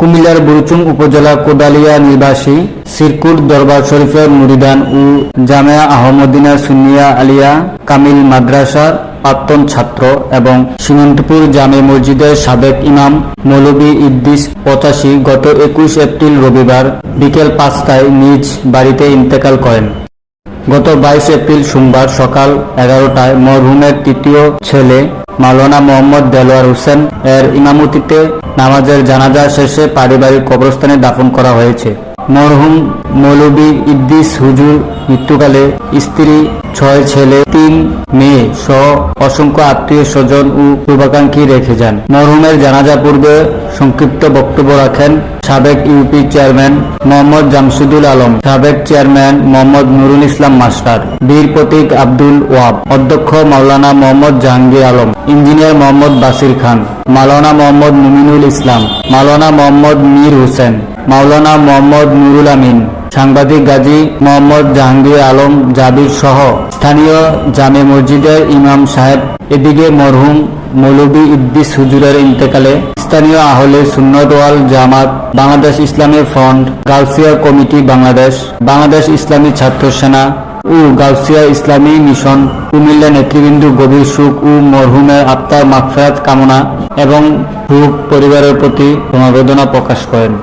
কুমিল্লার বুরুচুং উপজেলা কোদালিয়া নিবাসী সিরকুট দরবার শরীফের মুরিদান ও জামিয়া আহমদিনা সুনিয়া আলিয়া কামিল মাদ্রাসার প্রাক্তন ছাত্র এবং সীমন্তপুর জামে মসজিদের সাবেক ইমাম মৌলবী ইদ্দিস পঁচাশি গত একুশ এপ্রিল রবিবার বিকেল পাঁচটায় নিজ বাড়িতে ইন্তেকাল করেন। গত বাইশ এপ্রিল সোমবার সকাল এগারোটায় মরহুমের তৃতীয় ছেলে মাওলানা মোহাম্মদ দেলোয়ার হোসেন এর ইমামতিতে নামাজের জানাজা শেষে পারিবারিক কবরস্থানে দাফন করা হয়েছে। মরহুম মৌলবী ইদ্দিস হুজুর মৃত্যুকালে স্ত্রী, ছয় ছেলে, তিন মেয়ে সহ অসংখ্য আত্মীয় স্বজন ও শুভাকাঙ্ক্ষী রেখে যান। মরহুমের জানাজা পূর্বে সংক্ষিপ্ত বক্তব্য রাখেন সাবেক ইউপি চেয়ারম্যান মোহাম্মদ জামসুদুল আলম, সাবেক চেয়ারম্যান মোহাম্মদ নুরুল ইসলাম মাস্টার, বীর প্রতীক আব্দুল ওয়াব, অধ্যক্ষ মাওলানা মোহাম্মদ জাহাঙ্গীর আলম, ইঞ্জিনিয়ার মোহাম্মদ বাসির খান, মাওলানা মোহাম্মদ মুমিনুল ইসলাম, মাওলানা মোহাম্মদ মীর হোসেন, মাওলানা মোহাম্মদ নুরুল আমিন। সাংবাদিক গাজী মোহাম্মদ জাহাঙ্গীর আলম জাবির সহ স্থানীয় জামে মসজিদের ইমাম সাহেব এদিকে মরহুম মৌলবী ইদ্দিস হুজুরের ইন্তেকালে স্থানীয় আহলে সুন্নত ওয়াল জামাত বাংলাদেশ ইসলামী ফ্রন্ট, গাউসিয়া কমিটি বাংলাদেশ বাংলাদেশ ইসলামী ছাত্র সেনা ও গাউসিয়া ইসলামী মিশন, কুমিল্লা নেতৃবৃন্দ গভীর সুখ ও মরহুমের আত্মার মাগফিরাত কামনা এবং সুখ পরিবারের প্রতি সমবেদনা প্রকাশ করেন।